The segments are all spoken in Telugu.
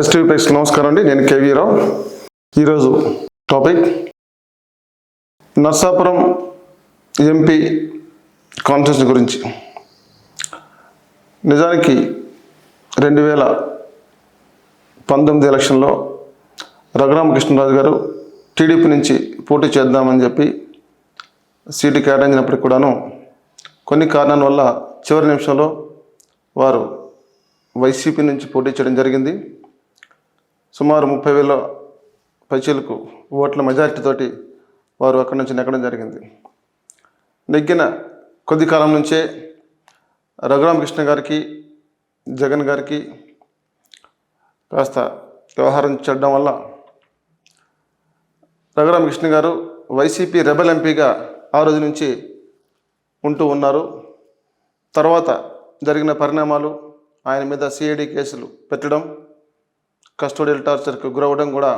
ఫెస్టివ్ ప్లేస్ నమస్కారం అండి. నేను కేవీరావు ఈరోజు టాపిక్ నర్సాపురం ఎంపీ కాన్ఫరెన్స్ గురించి. నిజానికి రెండు వేల పంతొమ్మిది ఎలక్షన్లో రఘురామకృష్ణరాజు గారు టీడీపీ నుంచి పోటీ చేద్దామని చెప్పి సీటు కేటాయించినప్పటికి కూడాను కొన్ని కారణాల వల్ల చివరి నిమిషంలో వారు వైసీపీ నుంచి పోటీ చేయడం జరిగింది. సుమారు ముప్పై వేల పైచీలకు ఓట్ల మెజారిటీతోటి వారు అక్కడి నుంచి నెగ్గడం జరిగింది. నెగ్గిన కొద్ది కాలం నుంచే రఘురామకృష్ణ గారికి జగన్ గారికి కాస్త వ్యవహారం చెడ్డం వల్ల రఘురామకృష్ణ గారు వైసీపీ రెబల్ ఎంపీగా ఆ రోజు నుంచి ఉంటూ ఉన్నారు. తర్వాత జరిగిన పరిణామాలు ఆయన మీద సిఐడి కేసులు పెట్టడం కస్టోడియల్ టార్చర్కి గురవడం కూడా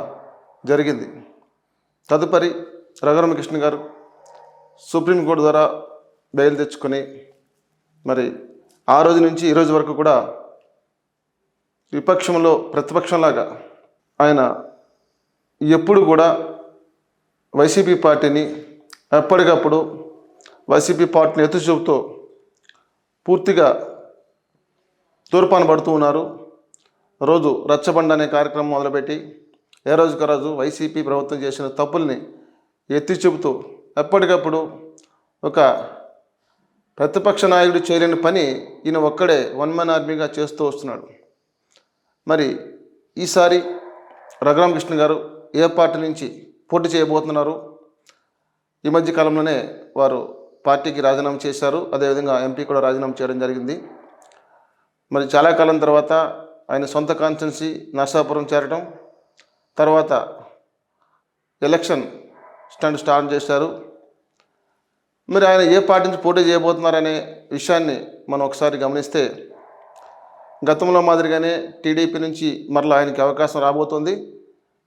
జరిగింది. తదుపరి రఘురామకృష్ణ గారు సుప్రీంకోర్టు ద్వారా బెయిల్ తెచ్చుకొని మరి ఆ రోజు నుంచి ఈ రోజు వరకు కూడా విపక్షంలో ప్రతిపక్షంలాగా ఆయన ఎప్పుడు కూడా వైసీపీ పార్టీని ఎప్పటికప్పుడు వైసీపీ పార్టీని ఎత్తు చూపుతూ పూర్తిగా తూర్పాన పడుతూ ఉన్నారు. రోజు రచ్చబండ అనే కార్యక్రమం మొదలుపెట్టి ఏ రోజుకు రోజు వైసీపీ ప్రభుత్వం చేసిన తప్పుల్ని ఎత్తి చూపుతూ ఎప్పటికప్పుడు ఒక ప్రతిపక్ష నాయకుడు చేయలేని పని ఈయన ఒక్కడే వన్ మ్యాన్ ఆర్మీగా చేస్తూ వస్తున్నాడు. మరి ఈసారి రఘురామకృష్ణ గారు ఏ పార్టీ నుంచి పోటీ చేయబోతున్నారు? ఈ మధ్య కాలంలోనే వారు పార్టీకి రాజీనామా చేశారు. అదేవిధంగా ఎంపీ కూడా రాజీనామా చేయడం జరిగింది. మరి చాలా కాలం తర్వాత ఆయన సొంత కాన్స్టెన్సీ నర్సాపురం చేరడం తర్వాత ఎలక్షన్ స్టాండ్ స్టార్ట్ చేశారు. మరి ఆయన ఏ పార్టీ నుంచి పోటీ చేయబోతున్నారనే విషయాన్ని మనం ఒకసారి గమనిస్తే గతంలో మాదిరిగానే టీడీపీ నుంచి మరలా ఆయనకి అవకాశం రాబోతుంది.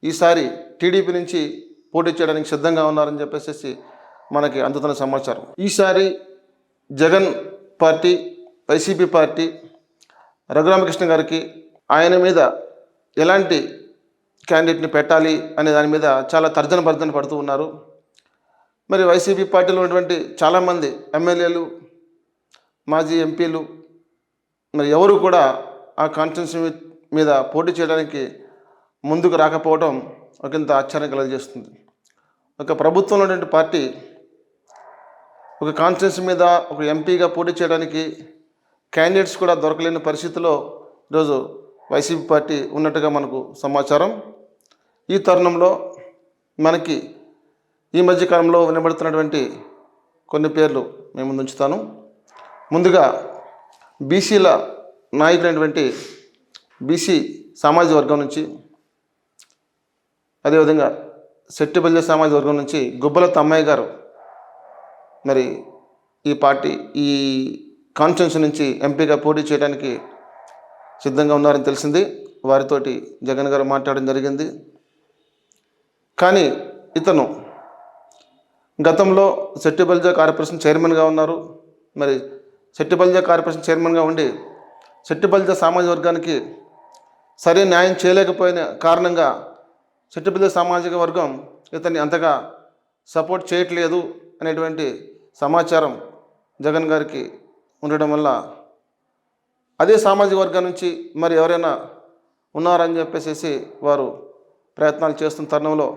ఈసారి టీడీపీ నుంచి పోటీ చేయడానికి సిద్ధంగా ఉన్నారని చెప్పేసి మనకి అందుతున్న సమాచారం. ఈసారి Jagan party YCP party Raghuramakrishna గారికి ఆయన మీద ఎలాంటి క్యాండిడేట్ని పెట్టాలి అనే దాని మీద చాలా తర్జన భర్జన పడుతూ ఉన్నారు. మరి వైసీపీ పార్టీలో ఉన్నటువంటి చాలామంది ఎమ్మెల్యేలు మాజీ ఎంపీలు మరి ఎవరు కూడా ఆ కాన్స్టిట్యున్సీ మీద పోటీ చేయడానికి ముందుకు రాకపోవడం ఒకంత ఆశ్చర్యం కలిగజేస్తుంది ఒక ప్రభుత్వంలో ఉన్నటువంటి పార్టీ ఒక కాన్స్టిట్యున్సీ మీద ఒక ఎంపీగా పోటీ చేయడానికి క్యాండిడేట్స్ కూడా దొరకలేని పరిస్థితిలో ఈరోజు వైసీపీ పార్టీ ఉన్నట్టుగా మనకు సమాచారం. ఈ తరుణంలో మనకి ఈ మధ్యకాలంలో వినబడుతున్నటువంటి కొన్ని పేర్లు మేము ముందుంచుతాను ముందుగా బీసీల నాయకులైనటువంటి బీసీ సామాజిక వర్గం నుంచి అదేవిధంగా శెట్టిపల్లి సామాజిక వర్గం నుంచి గుబ్బల తమ్మయ్య గారు మరి ఈ పార్టీ ఈ కాన్స్టిట్యున్సీ నుంచి ఎంపీగా పోటీ చేయడానికి సిద్ధంగా ఉన్నారని తెలిసింది. వారితోటి జగన్ గారు మాట్లాడడం జరిగింది. కానీ ఇతను గతంలో సెట్టిబల్జా కార్పొరేషన్ చైర్మన్గా ఉన్నారు. మరి సెట్టిబల్జా కార్పొరేషన్ చైర్మన్గా ఉండి సెట్టిబల్జా సామాజిక వర్గానికి సరైన న్యాయం చేయలేకపోయిన కారణంగా సెట్టిబల్జా సామాజిక వర్గం ఇతన్ని అంతగా సపోర్ట్ చేయట్లేదు అనేటువంటి సమాచారం జగన్ గారికి ఉండడం వల్ల అదే సామాజిక వర్గం నుంచి మరి ఎవరైనా ఉన్నారని చెప్పేసి వారు ప్రయత్నాలు చేస్తున్న తరుణంలో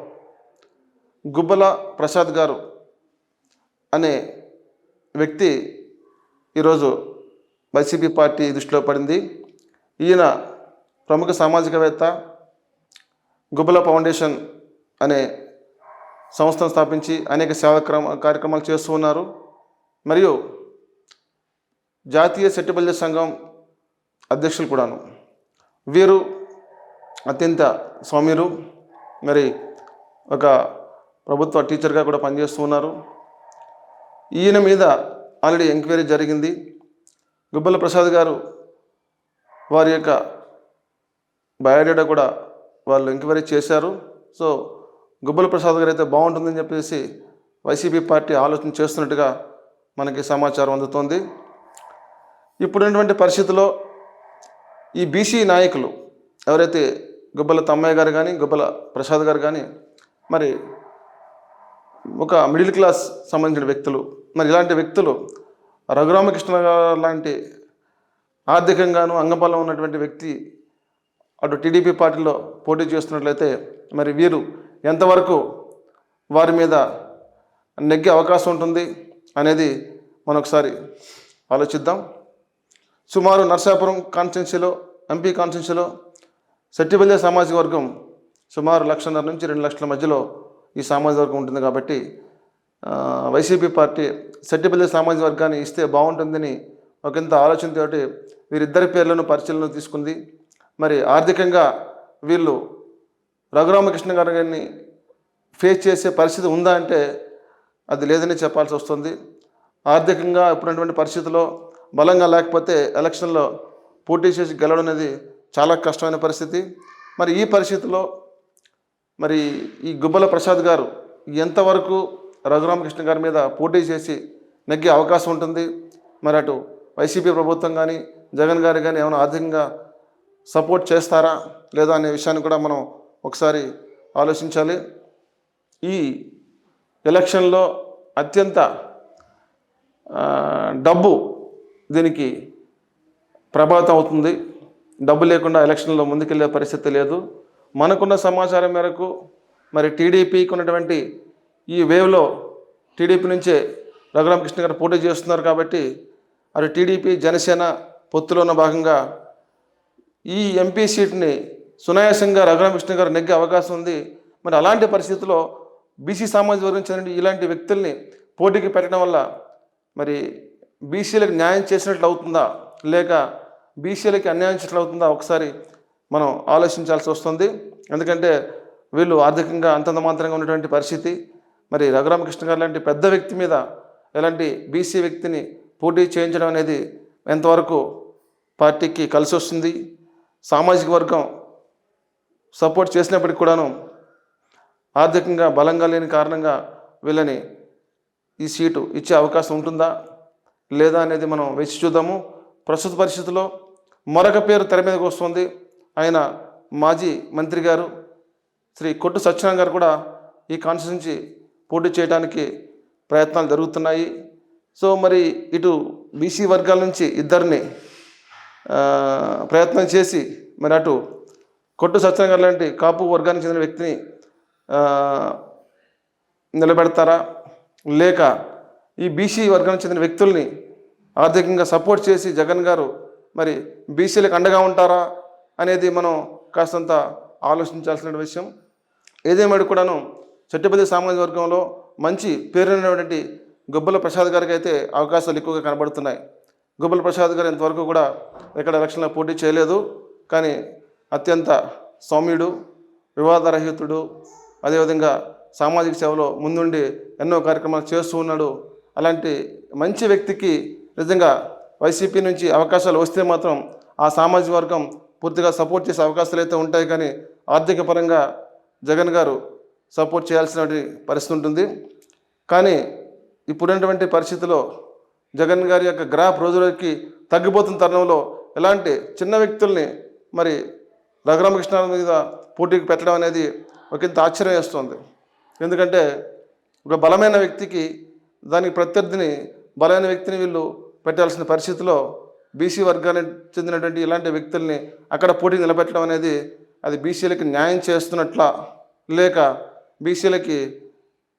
గుబ్బల ప్రసాద్ గారు అనే వ్యక్తి ఈరోజు వైసీపీ పార్టీ దృష్టిలో పడింది. ఈయన ప్రముఖ సామాజికవేత్త గుబ్బల ఫౌండేషన్ అనే సంస్థను స్థాపించి అనేక సేవా క్రమ కార్యక్రమాలు చేస్తూ ఉన్నారు. మరియు జాతీయ సెట్టిబల్య సంఘం అధ్యక్షులు కూడాను. వీరు అత్యంత స్వామిరు మరి ఒక ప్రభుత్వ టీచర్గా కూడా పనిచేస్తూ ఉన్నారు. ఈయన మీద ఆల్రెడీ ఎంక్వైరీ జరిగింది. గుబ్బల ప్రసాద్ గారు వారి యొక్క బయోడేటా కూడా వాళ్ళు ఎంక్వైరీ చేశారు. సో గుబ్బల ప్రసాద్ గారు అయితే బాగుంటుందని చెప్పేసి వైసీపీ పార్టీ ఆలోచన చేస్తున్నట్టుగా మనకి సమాచారం అందుతోంది. ఇప్పుడున్నటువంటి పరిస్థితిలో ఈ బీసీ నాయకులు ఎవరైతే గుబ్బల తమ్మయ్య గారు కానీ గుబ్బల ప్రసాద్ గారు కానీ మరి ఒక మిడిల్ క్లాస్ సంబంధించిన వ్యక్తులు మరి ఇలాంటి వ్యక్తులు రఘురామకృష్ణ గారు లాంటి ఆర్థికంగాను అంగబలం ఉన్నటువంటి వ్యక్తి అటు టీడీపీ పార్టీలో పోటీ చేస్తున్నట్లయితే మరి వీరు ఎంతవరకు వారి మీద నెగ్గే అవకాశం ఉంటుంది అనేది మనొకసారి ఆలోచిద్దాం. సుమారు నర్సాపురం కాన్స్టిట్యున్సీలో ఎంపీ కాన్స్టిట్యున్సీలో సెట్టిబల్య సామాజిక వర్గం సుమారు లక్షన్నర నుంచి రెండు లక్షల మధ్యలో ఈ సామాజిక వర్గం ఉంటుంది కాబట్టి వైసీపీ పార్టీ సెట్టిబల్య సామాజిక వర్గాన్ని ఇస్తే బాగుంటుందని ఒకంత ఆలోచనతోటి వీరిద్దరి పేర్లను పరిశీలన తీసుకుంది. మరి ఆర్థికంగా వీళ్ళు రఘురామకృష్ణ గారిని ఫేస్ చేసే పరిస్థితి ఉందా అంటే అది లేదని చెప్పాల్సి వస్తుంది. ఆర్థికంగా ఇప్పుడున్నటువంటి పరిస్థితిలో బలంగా లేకపోతే ఎలక్షన్లో పోటీ చేసి గెలవడం అనేది చాలా కష్టమైన పరిస్థితి. మరి ఈ పరిస్థితిలో మరి ఈ గుబ్బల ప్రసాద్ గారు ఎంతవరకు రఘురామకృష్ణ గారి మీద పోటీ చేసి నెగ్గే అవకాశం ఉంటుంది? మరి అటు వైసీపీ ప్రభుత్వం కానీ జగన్ గారు కానీ ఏమైనా ఆర్థికంగా సపోర్ట్ చేస్తారా లేదా అనే విషయాన్ని కూడా మనం ఒకసారి ఆలోచించాలి. ఈ ఎలక్షన్లో అత్యంత డబ్బు దీనికి ప్రభావితం అవుతుంది. డబ్బు లేకుండా ఎలక్షన్లో ముందుకెళ్ళే పరిస్థితి లేదు. మనకున్న సమాచారం మేరకు మరి టీడీపీకి ఉన్నటువంటి ఈ వేవ్లో టీడీపీ నుంచే రఘురామకృష్ణ గారు పోటీ చేస్తున్నారు కాబట్టి అటు టీడీపీ జనసేన పొత్తులో ఉన్న భాగంగా ఈ ఎంపీ సీట్ని సునాయాసంగా రఘురామకృష్ణ గారు నెగ్గే అవకాశం ఉంది. మరి అలాంటి పరిస్థితుల్లో బీసీ సామాజిక వర్గం చెందిన ఇలాంటి వ్యక్తుల్ని పోటీకి పెట్టడం వల్ల మరి బీసీలకు న్యాయం చేసినట్లు అవుతుందా? లేక బీసీలకి అన్యాయం చేసినట్లు అవుతుందా? ఒకసారి మనం ఆలోచించాల్సి వస్తుంది. ఎందుకంటే వీళ్ళు ఆర్థికంగా అంతంత మాత్రంగా ఉన్నటువంటి పరిస్థితి. మరి రఘురామకృష్ణ గారు లాంటి పెద్ద వ్యక్తి మీద ఎలాంటి బీసీ వ్యక్తిని పోటీ చేయించడం అనేది ఎంతవరకు పార్టీకి కలిసి వస్తుంది? సామాజిక వర్గం సపోర్ట్ చేసినప్పటికి కూడాను ఆర్థికంగా బలంగా లేని కారణంగా వీళ్ళని ఈ సీటు ఇచ్చే అవకాశం ఉంటుందా? లేదా అనేది మనం వేచి చూద్దాము. ప్రస్తుత పరిస్థితుల్లో మరొక పేరు తెర మీదకి వస్తుంది. ఆయన మాజీ మంత్రి గారు శ్రీ కొట్టు సత్యనారాయణ గారు కూడా ఈ కాన్స్టిట్యూన్సీ పోటీ చేయడానికి ప్రయత్నాలు జరుగుతున్నాయి. సో మరి ఇటు బీసీ వర్గాల నుంచి ఇద్దరిని ప్రయత్నం చేసి మరి అటు కొట్టు సత్యనారాయణ గారు లాంటి కాపు వర్గానికి చెందిన వ్యక్తిని నిలబెడతారా? లేక ఈ బీసీ వర్గానికి చెందిన వ్యక్తుల్ని ఆర్థికంగా సపోర్ట్ చేసి జగన్ గారు మరి బీసీలకు అండగా ఉంటారా అనేది మనం కాస్తంత ఆలోచించాల్సిన విషయం. ఏదేమైనా కూడాను చట్టపతి సామాజిక వర్గంలో మంచి పేరున్నటువంటి గుబ్బల ప్రసాద్ గారికి అయితే అవకాశాలు ఎక్కువగా కనబడుతున్నాయి. గుబ్బల ప్రసాద్ గారు ఇంతవరకు కూడా ఎక్కడ ఎలక్షన్లో పోటీ చేయలేదు. కానీ అత్యంత సౌమ్యుడు వివాదరహితుడు అదేవిధంగా సామాజిక సేవలో ముందుండి ఎన్నో కార్యక్రమాలు చేస్తూ ఉన్నాడు. అలాంటి మంచి వ్యక్తికి నిజంగా వైసీపీ నుంచి అవకాశాలు వస్తే మాత్రం ఆ సామాజిక వర్గం పూర్తిగా సపోర్ట్ చేసే అవకాశాలు అయితే ఉంటాయి కానీ ఆర్థిక పరంగా జగన్ గారు సపోర్ట్ చేయాల్సిన పరిస్థితి ఉంటుంది. కానీ ఇప్పుడున్నటువంటి పరిస్థితిలో జగన్ గారి యొక్క గ్రాఫ్ రోజులకి తగ్గిపోతున్న తరుణంలో ఇలాంటి చిన్న వ్యక్తుల్ని మరి రఘురామకృష్ణ మీద పోటీకి పెట్టడం అనేది ఒకంత ఆశ్చర్యం వేస్తుంది. ఎందుకంటే ఒక బలమైన వ్యక్తికి దానికి ప్రత్యర్థిని బలమైన వ్యక్తిని వీళ్ళు పెట్టాల్సిన పరిస్థితిలో బీసీ వర్గానికి చెందినటువంటి ఇలాంటి వ్యక్తుల్ని అక్కడ పోటీ నిలబెట్టడం అనేది అది బీసీలకి న్యాయం చేస్తున్నట్లా లేక బీసీలకి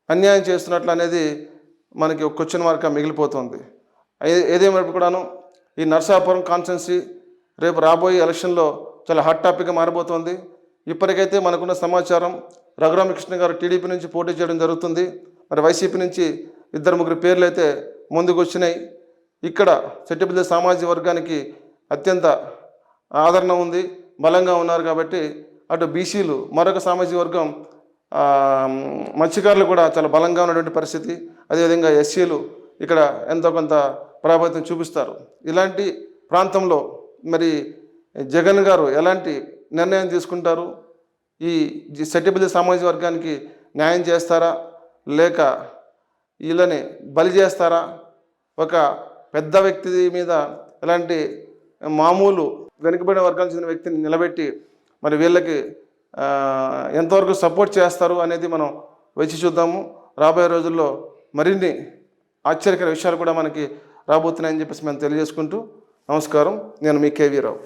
అన్యాయం చేస్తున్నట్లు అనేది మనకి ఒక క్వశ్చన్ మార్క్గా మిగిలిపోతుంది. ఏదేమైనప్పుడు కూడాను ఈ నర్సాపురం కాన్స్టెన్సీ రేపు రాబోయే ఎలక్షన్లో చాలా హాట్ టాపిక్గా మారబోతోంది. ఇప్పటికైతే మనకున్న సమాచారం రఘురామకృష్ణ గారు టీడీపీ నుంచి పోటీ చేయడం జరుగుతుంది. మరి వైసీపీ నుంచి ఇద్దరు ముగ్గురు పేర్లు అయితే ముందుకు వచ్చినాయి ఇక్కడ చెట్టుపల్లి సామాజిక వర్గానికి అత్యంత ఆదరణ ఉంది బలంగా ఉన్నారు కాబట్టి అటు బీసీలు మరొక సామాజిక వర్గం మత్స్యకారులు కూడా చాలా బలంగా ఉన్నటువంటి పరిస్థితి. అదేవిధంగా ఎస్సీలు ఇక్కడ ఎంతో కొంత ప్రభావితం చూపిస్తారు. ఇలాంటి ప్రాంతంలో మరి జగన్ గారు ఎలాంటి నిర్ణయం తీసుకుంటారు? ఈ సెట్టిపల్లి సామాజిక వర్గానికి న్యాయం చేస్తారా? లేక వీళ్ళని బలి చేస్తారా? ఒక పెద్ద వ్యక్తి మీద ఇలాంటి మామూలు వెనుకబడిన వర్గానికి చెందిన వ్యక్తిని నిలబెట్టి మరి వీళ్ళకి ఎంతవరకు సపోర్ట్ చేస్తారు అనేది మనం వేచి చూద్దాము. రాబోయే రోజుల్లో మరిన్ని ఆశ్చర్యకర విషయాలు కూడా మనకి రాబోతున్నాయని చెప్పేసి మేము తెలియజేసుకుంటూ నమస్కారం. నేను మీ కేవీ రావు